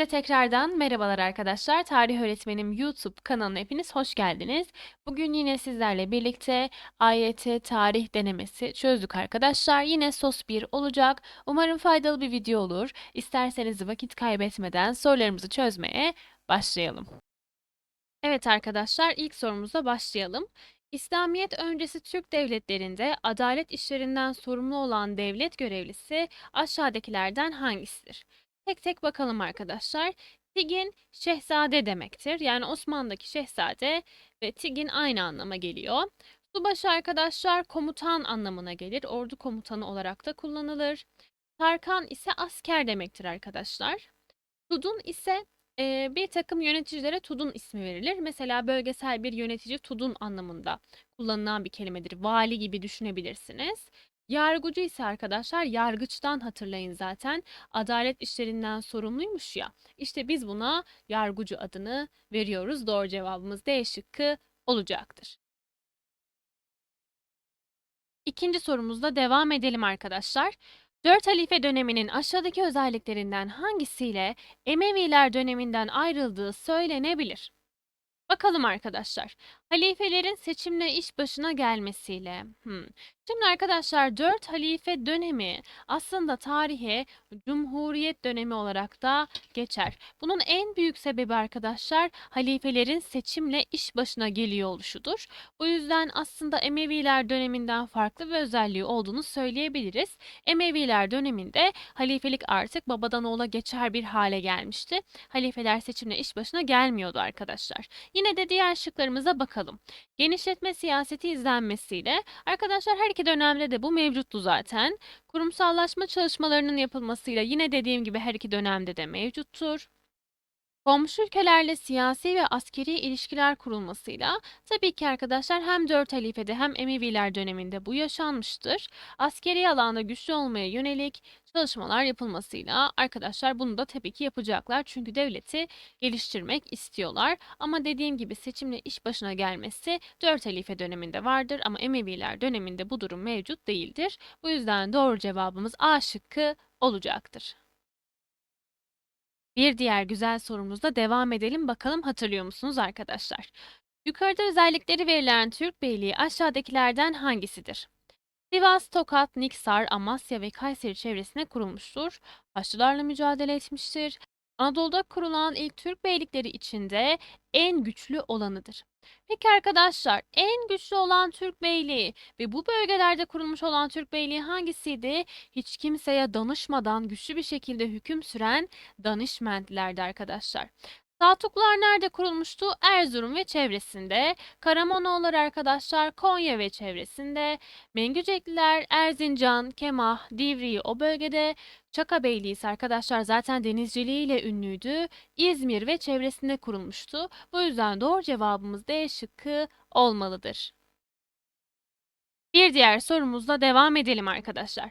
Hepinize tekrardan merhabalar arkadaşlar. Tarih Öğretmenim YouTube kanalına hepiniz hoş geldiniz. Bugün yine sizlerle birlikte AYT tarih denemesi çözdük arkadaşlar. Yine SOS 1 olacak. Umarım faydalı bir video olur. İsterseniz vakit kaybetmeden sorularımızı çözmeye başlayalım. Evet arkadaşlar ilk sorumuzla başlayalım. İslamiyet öncesi Türk devletlerinde adalet işlerinden sorumlu olan devlet görevlisi aşağıdakilerden hangisidir? Tek tek bakalım arkadaşlar. Tigin şehzade demektir. Yani Osmanlı'daki şehzade ve Tigin aynı anlama geliyor. Subaşı arkadaşlar komutan anlamına gelir. Ordu komutanı olarak da kullanılır. Tarkan ise asker demektir arkadaşlar. Tudun ise e, bir takım yöneticilere Tudun ismi verilir. Mesela bölgesel bir yönetici Tudun anlamında kullanılan bir kelimedir. Vali gibi düşünebilirsiniz. Yargıcı ise arkadaşlar yargıçtan hatırlayın zaten. Adalet işlerinden sorumluymuş ya. İşte biz buna yargıcı adını veriyoruz. Doğru cevabımız D şıkkı olacaktır. İkinci sorumuzla devam edelim arkadaşlar. Dört halife döneminin aşağıdaki özelliklerinden hangisiyle Emeviler döneminden ayrıldığı söylenebilir? Bakalım arkadaşlar. Halifelerin seçimle iş başına gelmesiyle. Hmm. Şimdi arkadaşlar dört halife dönemi aslında tarihe Cumhuriyet dönemi olarak da geçer. Bunun en büyük sebebi arkadaşlar halifelerin seçimle iş başına geliyor oluşudur. Bu yüzden aslında Emeviler döneminden farklı bir özelliği olduğunu söyleyebiliriz. Emeviler döneminde halifelik artık babadan oğula geçer bir hale gelmişti. Halifeler seçimle iş başına gelmiyordu arkadaşlar. Yine de diğer şıklarımıza bakalım. Genişletme siyaseti izlenmesiyle arkadaşlar her iki dönemde de bu mevcuttu zaten. Kurumsallaşma çalışmalarının yapılmasıyla yine dediğim gibi her iki dönemde de mevcuttur. Komşu ülkelerle siyasi ve askeri ilişkiler kurulmasıyla tabii ki arkadaşlar hem 4 halifede hem Emeviler döneminde bu yaşanmıştır. Askeri alanda güçlü olmaya yönelik çalışmalar yapılmasıyla arkadaşlar bunu da tabii ki yapacaklar. Çünkü devleti geliştirmek istiyorlar. Ama dediğim gibi seçimle iş başına gelmesi 4 halife döneminde vardır ama Emeviler döneminde bu durum mevcut değildir. Bu yüzden doğru cevabımız A şıkkı olacaktır. Bir diğer güzel sorumuzda devam edelim. Bakalım hatırlıyor musunuz arkadaşlar? Yukarıda özellikleri verilen Türk Beyliği aşağıdakilerden hangisidir? Sivas, Tokat, Niksar, Amasya ve Kayseri çevresine kurulmuştur. Haçlılarla mücadele etmiştir. Anadolu'da kurulan ilk Türk beylikleri içinde en güçlü olanıdır. Peki arkadaşlar en güçlü olan Türk beyliği ve bu bölgelerde kurulmuş olan Türk beyliği hangisiydi? Hiç kimseye danışmadan güçlü bir şekilde hüküm süren Danışmentlerdi arkadaşlar. Saltuklar nerede kurulmuştu? Erzurum ve çevresinde. Karamanoğulları arkadaşlar Konya ve çevresinde. Mengücekliler Erzincan, Kemah, Divriği o bölgede. Çaka Beyliği arkadaşlar zaten denizciliğiyle ünlüydü. İzmir ve çevresinde kurulmuştu. Bu yüzden doğru cevabımız D şıkkı olmalıdır. Bir diğer sorumuzla devam edelim arkadaşlar.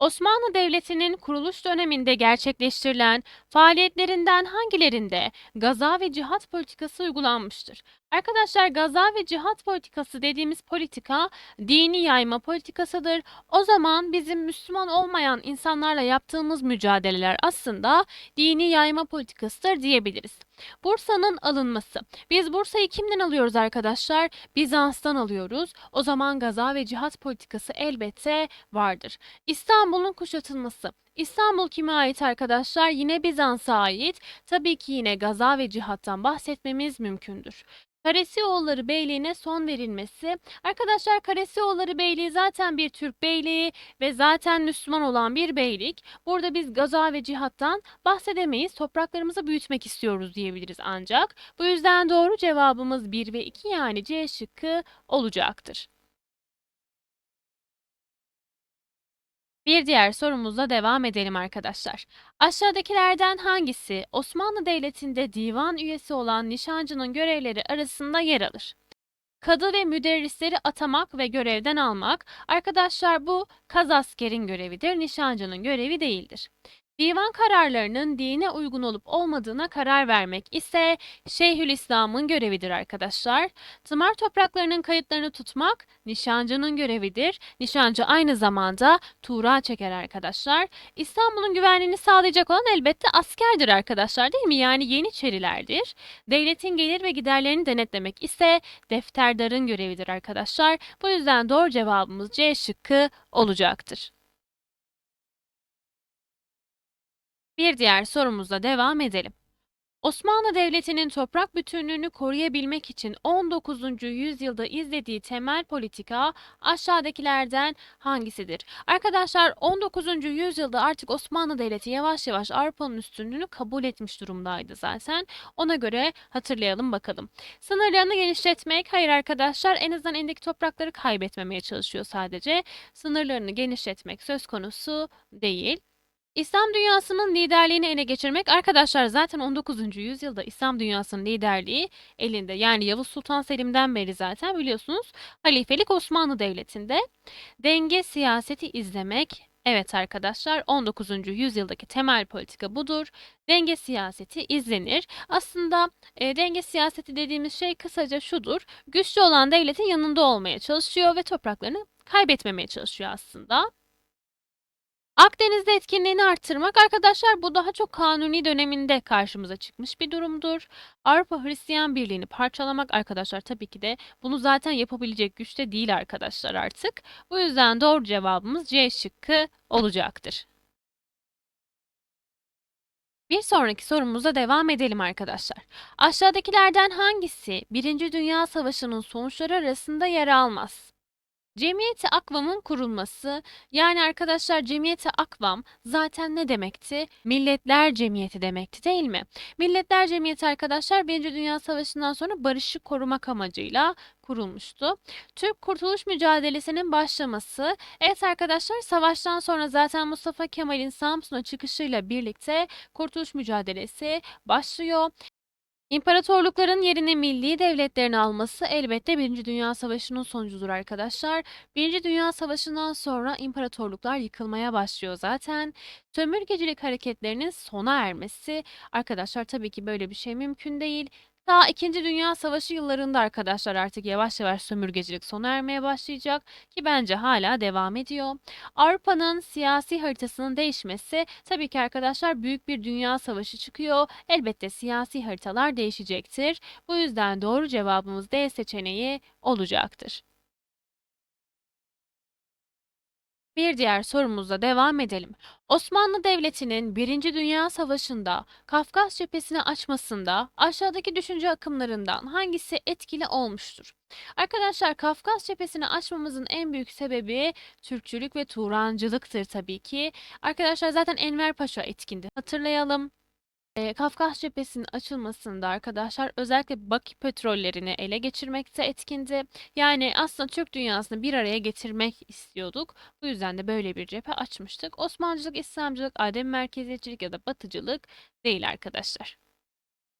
Osmanlı Devleti'nin kuruluş döneminde gerçekleştirilen faaliyetlerinden hangilerinde gaza ve cihat politikası uygulanmıştır? Arkadaşlar gaza ve cihat politikası dediğimiz politika dini yayma politikasıdır. O zaman bizim Müslüman olmayan insanlarla yaptığımız mücadeleler aslında dini yayma politikasıdır diyebiliriz. Bursa'nın alınması. Biz Bursa'yı kimden alıyoruz arkadaşlar? Bizans'tan alıyoruz. O zaman gaza ve cihat politikası elbette vardır. İstanbul'un kuşatılması. İstanbul kime ait arkadaşlar? Yine Bizans'a ait. Tabii ki yine gaza ve cihattan bahsetmemiz mümkündür. Karesioğulları Beyliği'ne son verilmesi. Arkadaşlar Karesioğulları Beyliği zaten bir Türk beyliği ve zaten Müslüman olan bir beylik. Burada biz gaza ve cihattan bahsedemeyiz. Topraklarımızı büyütmek istiyoruz diyebiliriz ancak. Bu yüzden doğru cevabımız 1 ve 2 yani C şıkkı olacaktır. Bir diğer sorumuzla devam edelim arkadaşlar. Aşağıdakilerden hangisi Osmanlı Devleti'nde divan üyesi olan nişancının görevleri arasında yer alır? Kadı ve müderrisleri atamak ve görevden almak. Arkadaşlar bu kaz askerin görevidir, nişancının görevi değildir. Divan kararlarının dine uygun olup olmadığına karar vermek ise Şeyhülislam'ın görevidir arkadaşlar. Tımar topraklarının kayıtlarını tutmak nişancının görevidir. Nişancı aynı zamanda tuğra çeker arkadaşlar. İstanbul'un güvenliğini sağlayacak olan elbette askerdir arkadaşlar değil mi? Yani Yeniçerilerdir. Devletin gelir ve giderlerini denetlemek ise defterdarın görevidir arkadaşlar. Bu yüzden doğru cevabımız C şıkkı olacaktır. Bir diğer sorumuzla devam edelim. Osmanlı Devleti'nin toprak bütünlüğünü koruyabilmek için 19. yüzyılda izlediği temel politika aşağıdakilerden hangisidir? Arkadaşlar 19. yüzyılda artık Osmanlı Devleti yavaş yavaş Avrupa'nın üstünlüğünü kabul etmiş durumdaydı zaten. Ona göre hatırlayalım bakalım. Sınırlarını genişletmek, hayır arkadaşlar en azından elindeki toprakları kaybetmemeye çalışıyor sadece. Sınırlarını genişletmek söz konusu değil. İslam dünyasının liderliğini ele geçirmek arkadaşlar zaten 19. yüzyılda İslam dünyasının liderliği elinde. Yani Yavuz Sultan Selim'den beri zaten biliyorsunuz halifelik Osmanlı Devleti'nde. Denge siyaseti izlemek Evet arkadaşlar 19. yüzyıldaki temel politika budur. Denge siyaseti izlenir. Aslında e, denge siyaseti dediğimiz şey kısaca şudur. Güçlü olan devletin yanında olmaya çalışıyor ve topraklarını kaybetmemeye çalışıyor aslında. Akdeniz'de etkinliğini arttırmak arkadaşlar bu daha çok Kanuni döneminde karşımıza çıkmış bir durumdur. Avrupa Hristiyan Birliği'ni parçalamak arkadaşlar tabii ki de bunu zaten yapabilecek güçte değil arkadaşlar artık. Bu yüzden doğru cevabımız C şıkkı olacaktır. Bir sonraki sorumuza devam edelim arkadaşlar. Aşağıdakilerden hangisi Birinci Dünya Savaşı'nın sonuçları arasında yer almaz? Cemiyeti Akvam'ın kurulması, yani arkadaşlar Cemiyeti Akvam zaten ne demekti? Milletler Cemiyeti demekti değil mi? Milletler Cemiyeti arkadaşlar Birinci Dünya Savaşı'ndan sonra barışı korumak amacıyla kurulmuştu. Türk Kurtuluş Mücadelesi'nin başlaması, evet arkadaşlar savaştan sonra zaten Mustafa Kemal'in Samsun'a çıkışıyla birlikte Kurtuluş Mücadelesi başlıyor. İmparatorlukların yerini milli devletlerin alması elbette Birinci Dünya Savaşı'nın sonucudur arkadaşlar. Birinci Dünya Savaşı'ndan sonra imparatorluklar yıkılmaya başlıyor zaten. Sömürgecilik hareketlerinin sona ermesi arkadaşlar tabii ki böyle bir şey mümkün değil. Daha İkinci Dünya Savaşı yıllarında arkadaşlar artık yavaş yavaş sömürgecilik sona ermeye başlayacak ki bence hala devam ediyor. Avrupa'nın siyasi haritasının değişmesi tabii ki arkadaşlar büyük bir dünya savaşı çıkıyor. Elbette siyasi haritalar değişecektir. Bu yüzden doğru cevabımız D seçeneği olacaktır. Bir diğer sorumuzla devam edelim. Osmanlı Devleti'nin Birinci Dünya Savaşı'nda Kafkas cephesini açmasında aşağıdaki düşünce akımlarından hangisi etkili olmuştur? Arkadaşlar Kafkas cephesini açmamızın en büyük sebebi Türkçülük ve Turancılıktır tabii ki. Arkadaşlar zaten Enver Paşa etkindi. Hatırlayalım. Eee, Kafkas Cephesi'nin açılmasında arkadaşlar özellikle Bakü petrollerini ele geçirmekte etkindi. Yani aslında Türk dünyasını bir araya getirmek istiyorduk. Bu yüzden de böyle bir cephe açmıştık. Osmancılık, İslamcılık, adem merkeziyetçilik ya da batıcılık değil arkadaşlar.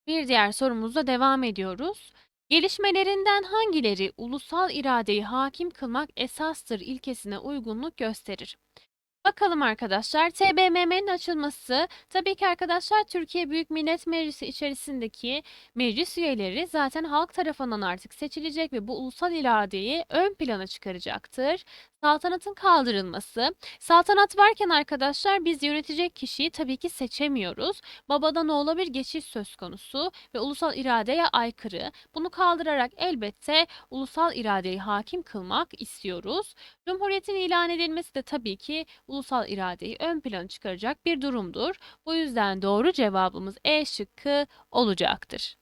Bir diğer sorumuzla devam ediyoruz. Gelişmelerinden hangileri ulusal iradeyi hakim kılmak esastır ilkesine uygunluk gösterir? Bakalım arkadaşlar. TBMM'nin açılması tabii ki arkadaşlar Türkiye Büyük Millet Meclisi içerisindeki meclis üyeleri zaten halk tarafından artık seçilecek ve bu ulusal iradeyi ön plana çıkaracaktır. Saltanatın kaldırılması. Saltanat varken arkadaşlar biz yönetecek kişiyi tabii ki seçemiyoruz. Babadan oğula bir geçiş söz konusu ve ulusal iradeye aykırı. Bunu kaldırarak elbette ulusal iradeyi hakim kılmak istiyoruz. Cumhuriyetin ilan edilmesi de tabii ki ulusal iradeyi ön plana çıkaracak bir durumdur. Bu yüzden doğru cevabımız E şıkkı olacaktır.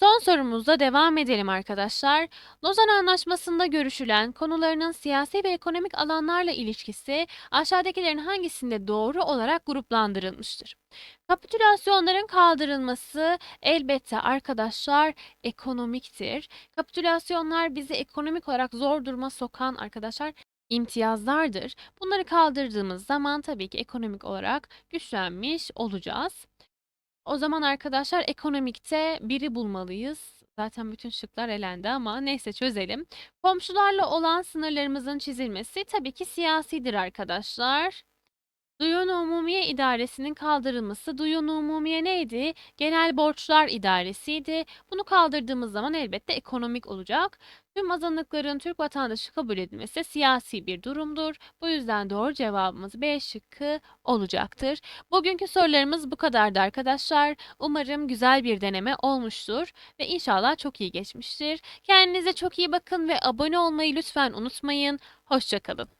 Son sorumuzla devam edelim arkadaşlar. Lozan Anlaşması'nda görüşülen konularının siyasi ve ekonomik alanlarla ilişkisi aşağıdakilerin hangisinde doğru olarak gruplandırılmıştır? Kapitülasyonların kaldırılması elbette arkadaşlar ekonomiktir. Kapitülasyonlar bizi ekonomik olarak zor duruma sokan arkadaşlar imtiyazlardır. Bunları kaldırdığımız zaman tabii ki ekonomik olarak güçlenmiş olacağız. O zaman arkadaşlar ekonomikte biri bulmalıyız. Zaten bütün şıklar elendi ama neyse çözelim. Komşularla olan sınırlarımızın çizilmesi tabii ki siyasidir arkadaşlar. Duyun Umumiye İdaresi'nin kaldırılması Duyun Umumiye neydi? Genel Borçlar İdaresi'ydi. Bunu kaldırdığımız zaman elbette ekonomik olacak. Tüm azınlıkların Türk vatandaşı kabul edilmesi siyasi bir durumdur. Bu yüzden doğru cevabımız B şıkkı olacaktır. Bugünkü sorularımız bu kadardı arkadaşlar. Umarım güzel bir deneme olmuştur ve inşallah çok iyi geçmiştir. Kendinize çok iyi bakın ve abone olmayı lütfen unutmayın. Hoşçakalın.